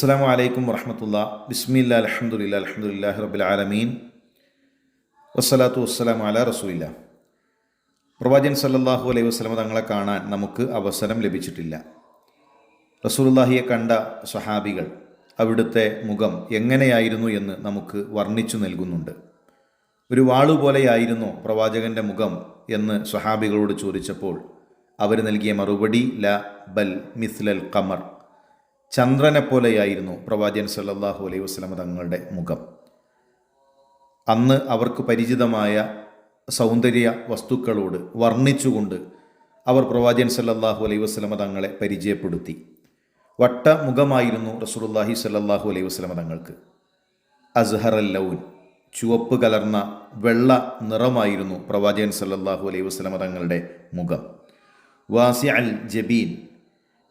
അസ്സാം വലൈക്കും വർഹമത്തുള്ള ബിസ്മില്ല അലഹമുല്ല അലഹമുല്ലാ റബിൽ ആലമീൻ. വസ്സലാത്തു വസ്സലാം അല റസൂല്ല പ്രവാചൻ സല്ലാഹു അലൈഹി വസ്ലമ തങ്ങളെ കാണാൻ നമുക്ക് അവസരം ലഭിച്ചിട്ടില്ല. റസൂലുല്ലാഹിയെ കണ്ട സഹാബികൾ അവിടുത്തെ മുഖം എങ്ങനെയായിരുന്നു എന്ന് നമുക്ക് വർണിച്ചു നൽകുന്നുണ്ട്. ഒരു വാളുപോലെയായിരുന്നു പ്രവാചകന്റെ മുഖം എന്ന് സഹാബികളോട് ചോദിച്ചപ്പോൾ അവർ നൽകിയ മറുപടി ല ബൽ മിസ്ലൽ ഖമർ. ചന്ദ്രനെ പോലെയായിരുന്നു പ്രവാചകൻ സല്ലാഹു അലൈഹി വസ്ലമ തങ്ങളുടെ മുഖം. അന്ന് അവർക്ക് പരിചിതമായ സൗന്ദര്യ വസ്തുക്കളോട് വർണിച്ചുകൊണ്ട് അവർ പ്രവാചകൻ സല്ലാഹു അലൈഹി വസ്ലമ തങ്ങളെ പരിചയപ്പെടുത്തി. വട്ട മുഖമായിരുന്നു റസൂലുള്ളാഹി സല്ലാഹു അലൈഹി വസ്ലമ തങ്ങൾക്ക്. അസ്ഹർ അൽ ലൗൻ ചുവപ്പ് കലർന്ന വെള്ള നിറമായിരുന്നു പ്രവാചകൻ സല്ലാഹു അലൈഹി വസ്ലമ തങ്ങളുടെ മുഖം. വാസി അൽ ജബീൻ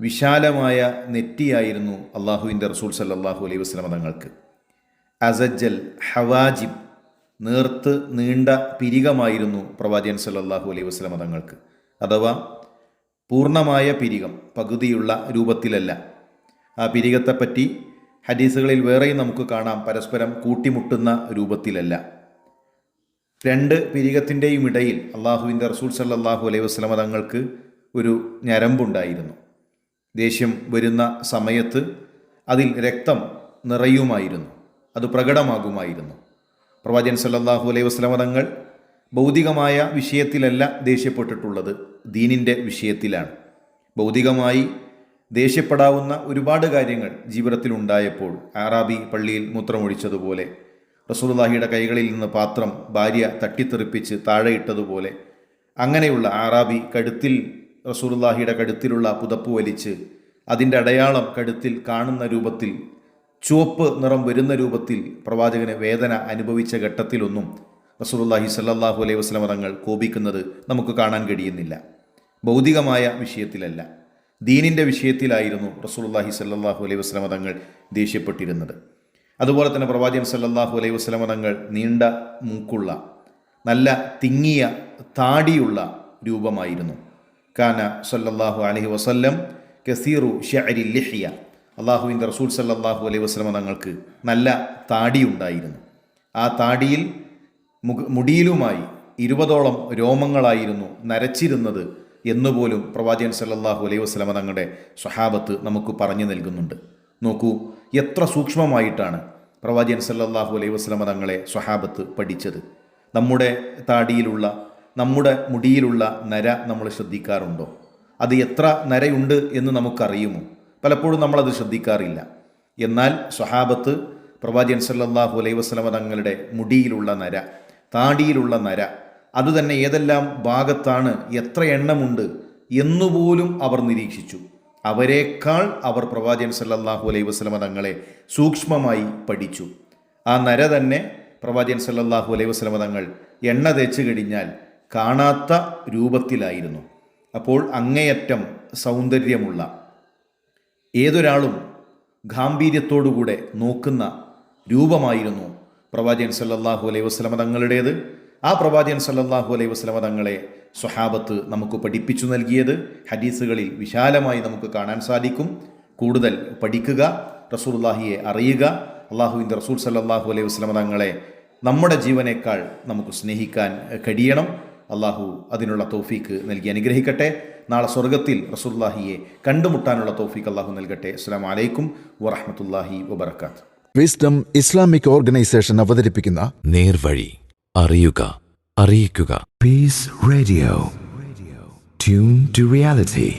വിശാലമായ നെറ്റിയായിരുന്നു അള്ളാഹുവിന്റെ റസൂൽ സല്ലാഹു അലൈഹി വസ്ലമ തങ്ങൾക്ക്. അസജ്ജൽ ഹവാജിബ് നേർത്ത് നീണ്ട പിരികമായിരുന്നു പ്രവാചകൻ സല്ലാഹു അലൈഹി വസ്ലമ തങ്ങൾക്ക്. അഥവാ പൂർണമായ പിരികം പകുതിയുള്ള രൂപത്തിലല്ല. ആ പിരികത്തെപ്പറ്റി ഹദീസുകളിൽ വേറെയും നമുക്ക് കാണാം പരസ്പരം കൂട്ടിമുട്ടുന്ന രൂപത്തിലല്ല. രണ്ട് പിരികത്തിന്റെയും ഇടയിൽ അള്ളാഹുവിന്റെ റസൂൽ സല്ലാഹു അലൈഹി വസ്ലമ തങ്ങൾക്ക് ഒരു ഞരമ്പുണ്ടായിരുന്നു. ദേഷ്യം വരുന്ന സമയത്ത് അതിൽ രക്തം നിറയുമായിരുന്നു. അത് പ്രകടമാകുമായിരുന്നു. പ്രവാചകൻ സല്ലാഹു അലൈഹി വസ്ലമ തങ്ങൾ ഭൗതികമായ വിഷയത്തിലല്ല ദേഷ്യപ്പെട്ടിട്ടുള്ളത്. ദീനിന്റെ വിഷയത്തിലാണ്. ഭൗതികമായി ദേഷ്യപ്പെടാവുന്ന ഒരുപാട് കാര്യങ്ങൾ ജീവിതത്തിൽ ഉണ്ടായപ്പോൾ ആറാബി പള്ളിയിൽ മൂത്രമൊഴിച്ചതുപോലെ റസൂലുള്ളാഹിയുടെ കൈകളിൽ നിന്ന് പാത്രം ഭാര്യ തട്ടിത്തെറിപ്പിച്ച് താഴെയിട്ടതുപോലെ അങ്ങനെയുള്ള ആറാബി കഴുത്തിൽ റസൂലുള്ളാഹിയുടെ കഴുത്തിലുള്ള പുതപ്പ് വലിച്ച് അതിന്റെ അടയാളം കഴുത്തിൽ കാണുന്ന രൂപത്തിൽ ചുവപ്പ് നിറം വരുന്ന രൂപത്തിൽ പ്രവാചകന് വേദന അനുഭവിച്ച ഘട്ടത്തിലൊന്നും റസൂലുള്ളാഹി സല്ലാഹു അലൈഹി വസ്ലം തങ്ങൾ കോപിക്കുന്നത് നമുക്ക് കാണാൻ കഴിയുന്നില്ല. ഭൗതികമായ വിഷയത്തിലല്ല. ദീനിന്റെ വിഷയത്തിലായിരുന്നു റസൂലുള്ളാഹി സല്ലാഹു അലൈഹി വസ്ലം തങ്ങൾ ദേഷ്യപ്പെട്ടിരുന്നത്. അതുപോലെ തന്നെ പ്രവാചകൻ സല്ലാഹു അലൈഹി വസ്ലം തങ്ങൾ നീണ്ട മൂക്കുള്ള നല്ല തിങ്ങിയ താടിയുള്ള രൂപമായിരുന്നു. കാന സല്ലാഹു അലഹി വസല്ലം കസീറു ഷഅരി ലിഹിയ. അള്ളാഹുവിന്റെ റസൂൽ സല്ലാഹു അലൈഹി വസ്ലമ തങ്ങൾക്ക് നല്ല താടി ഉണ്ടായിരുന്നു. ആ താടിയിൽ മുടിയിലുമായി ഇരുപതോളം രോമങ്ങളായിരുന്നു നരച്ചിരുന്നത് എന്നുപോലും പ്രവാചകൻ സല്ലാഹു അലൈഹി വസ്ലമ തങ്ങളുടെ സ്വഹാബത്ത് നമുക്ക് പറഞ്ഞു നൽകുന്നുണ്ട്. നോക്കൂ എത്ര സൂക്ഷ്മമായിട്ടാണ് പ്രവാചകൻ സല്ലാഹു അലൈഹി വസ്ലമ തങ്ങളെ സ്വഹാബത്ത് പഠിച്ചത്. നമ്മുടെ താടിയിലുള്ള നമ്മുടെ മുടിയിലുള്ള നര നമ്മൾ ശ്രദ്ധിക്കാറുണ്ടോ? അത് എത്ര നരയുണ്ട് എന്ന് നമുക്കറിയുമോ? പലപ്പോഴും നമ്മളത് ശ്രദ്ധിക്കാറില്ല. എന്നാൽ സ്വഹാബത്ത് പ്രവാചകൻ സല്ലല്ലാഹു അലൈഹി വസ്ലമ തങ്ങളുടെ മുടിയിലുള്ള നര താടിയിലുള്ള നര അതുതന്നെ ഏതെല്ലാം ഭാഗത്താണ് എത്ര എണ്ണമുണ്ട് എന്നുപോലും അവർ നിരീക്ഷിച്ചു. അവരെക്കാൾ അവർ പ്രവാചകൻ സല്ലല്ലാഹു അലൈഹി വസ്ലമ തങ്ങളെ സൂക്ഷ്മമായി പഠിച്ചു. ആ നര തന്നെ പ്രവാചകൻ സല്ലല്ലാഹു അലൈഹി വസ്ലമ തങ്ങൾ എണ്ണ തേച്ച് കഴിഞ്ഞാൽ കാണാത്ത രൂപത്തിലായിരുന്നു. അപ്പോൾ അങ്ങേയറ്റം സൗന്ദര്യമുള്ള ഏതൊരാളും ഗാംഭീര്യത്തോടുകൂടെ നോക്കുന്ന രൂപമായിരുന്നു പ്രവാചകൻ സല്ലാഹു അലൈഹി വസ്ലമ തങ്ങളുടേത്. ആ പ്രവാചകൻ സല്ലാഹു അലൈഹി വസ്ലമ തങ്ങളെ സ്വഹാബത്ത് നമുക്ക് പഠിപ്പിച്ചു നൽകിയത്. ഹദീസുകളിൽ വിശാലമായി നമുക്ക് കാണാൻ സാധിക്കും. കൂടുതൽ പഠിക്കുക റസൂർല്ലാഹിയെ അറിയുക അള്ളാഹുവിന്റെ റസൂൽ സല്ലാഹു അലൈഹി വസ്ലമ തങ്ങളെ നമ്മുടെ ജീവനേക്കാൾ നമുക്ക് സ്നേഹിക്കാൻ കഴിയണം. അള്ളാഹു അതിനുള്ള തൗഫീക്ക് നൽകി അനുഗ്രഹിക്കട്ടെ. നാളെ സ്വർഗത്തിൽ റസുല്ലാഹിയെ കണ്ടുമുട്ടാനുള്ള തൗഫീക്ക് അള്ളാഹു നൽകട്ടെ. അസ്സാം വലൈക്കും വറഹമത്തല്ലാഹി വബർക്കാത്ത് വിസ്ഡം ഇസ്ലാമിക് ഓർഗനൈസേഷൻ അവതരിപ്പിക്കുന്ന നേർവഴി അറിയുക അറിയിക്കുക. Peace radio tune to reality.